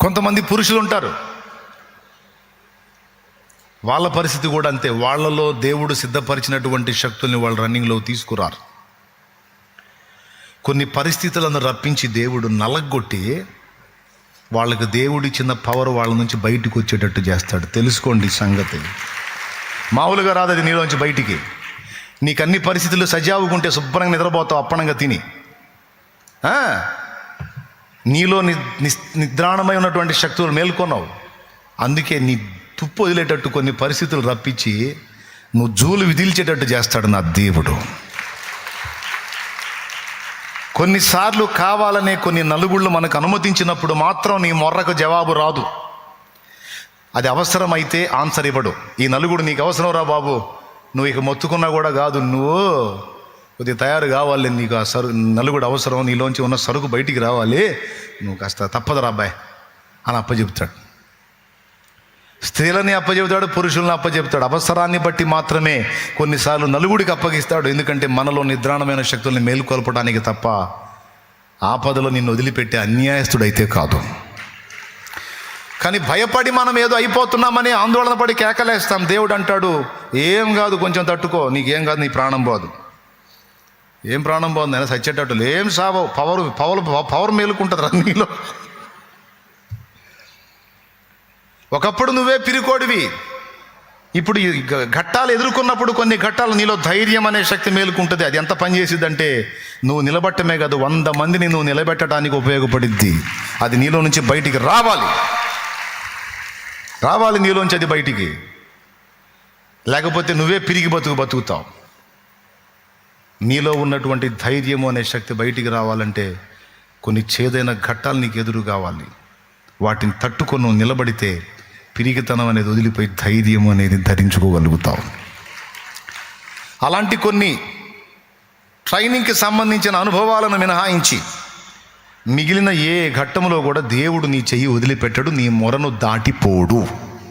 కొంతమంది పురుషులు ఉంటారు. వాళ్ళ పరిస్థితి కూడా అంతే. వాళ్ళలో దేవుడు సిద్ధపరిచినటువంటి శక్తుల్ని వాళ్ళు రన్నింగ్లో తీసుకురారు. కొన్ని పరిస్థితులను రప్పించి దేవుడు నలగొట్టి వాళ్ళకి దేవుడిచ్చిన పవర్ వాళ్ళ నుంచి బయటకు వచ్చేటట్టు చేస్తాడు. తెలుసుకోండి సంగతి. మామూలుగా రాదు అది నీలోంచి బయటికి. నీకు అన్ని పరిస్థితులు సజావుకుంటే శుభ్రంగా నిద్రపోతావు అప్పనంగా తిని. నీలో ని నిద్రాణమై ఉన్నటువంటి శక్తులు మేల్కొన్నావు. అందుకే నీ తుప్పు వదిలేటట్టు కొన్ని పరిస్థితులు రప్పించి నువ్వు జూలు విదిల్చేటట్టు చేస్తాడు నా దేవుడు. కొన్నిసార్లు కావాలనే కొన్ని నలుగుళ్ళు మనకు అనుమతించినప్పుడు మాత్రం నీ మొర్రకు జవాబు రాదు. అది అవసరమైతే ఆన్సర్ ఇవ్వడు. ఈ నలుగుడు నీకు అవసరం రా బాబు. నువ్వు ఇక మొత్తుకున్నా కూడా కాదు. నువ్వు కొద్దిగా తయారు కావాలి నీకు ఆ సరుకు నలుగుడు అవసరం నీలోంచి ఉన్న సరుకు బయటికి రావాలి. నువ్వు కాస్త తప్పదురా అబ్బాయి. అని అప్పచెబుతాడు స్త్రీలని అప్పచెబుతాడు పురుషుల్ని అప్పచెబుతాడు అవసరాన్ని బట్టి మాత్రమే కొన్నిసార్లు నలుగుడికి అప్పగిస్తాడు. ఎందుకంటే మనలో నిద్రాణమైన శక్తుల్ని మేలుకొల్పడానికి తప్ప ఆపదలో నిన్ను వదిలిపెట్టే అన్యాయస్తుడైతే కాదు. కానీ భయపడి మనం ఏదో అయిపోతున్నామని ఆందోళన పడి కేకలేస్తాం. దేవుడు అంటాడు ఏం కాదు కొంచెం తట్టుకో. నీకేం కాదు నీ ప్రాణం పోదు. ఏం ప్రాణం బాగుంది అయినా సచ్చేటట్టు ఏం సావో? పవర్ పవర్ పవర్ మేలుకుంటుంది నీలో. ఒకప్పుడు నువ్వే పిరికోడివి. ఇప్పుడు ఘట్టాలు ఎదుర్కొన్నప్పుడు కొన్ని ఘట్టాలు నీలో ధైర్యం అనే శక్తి మేలుకుంటుంది. అది ఎంత పనిచేసిద్దంటే నువ్వు నిలబట్టమే కాదు వంద మందిని నువ్వు నిలబెట్టడానికి ఉపయోగపడిద్ది. అది నీలో నుంచి బయటికి రావాలి. రావాలి నీలోంచి అది బయటికి. లేకపోతే నువ్వే పిరిగి బతుకు బతుకుతావు. నీలో ఉన్నటువంటి ధైర్యము అనే శక్తి బయటికి రావాలంటే కొన్ని చేదైన ఘట్టాలు నీకు ఎదురు కావాలి. వాటిని తట్టుకొని నిలబడితే పిరిగితనం అనేది వదిలిపోయి ధైర్యం అనేది ధరించుకోగలుగుతావు. అలాంటి కొన్ని ట్రైనింగ్కి సంబంధించిన అనుభవాలను మినహాయించి మిగిలిన ఏ ఘట్టంలో కూడా దేవుడు నీ చెయ్యి వదిలిపెట్టడు నీ మొరను దాటిపోడు.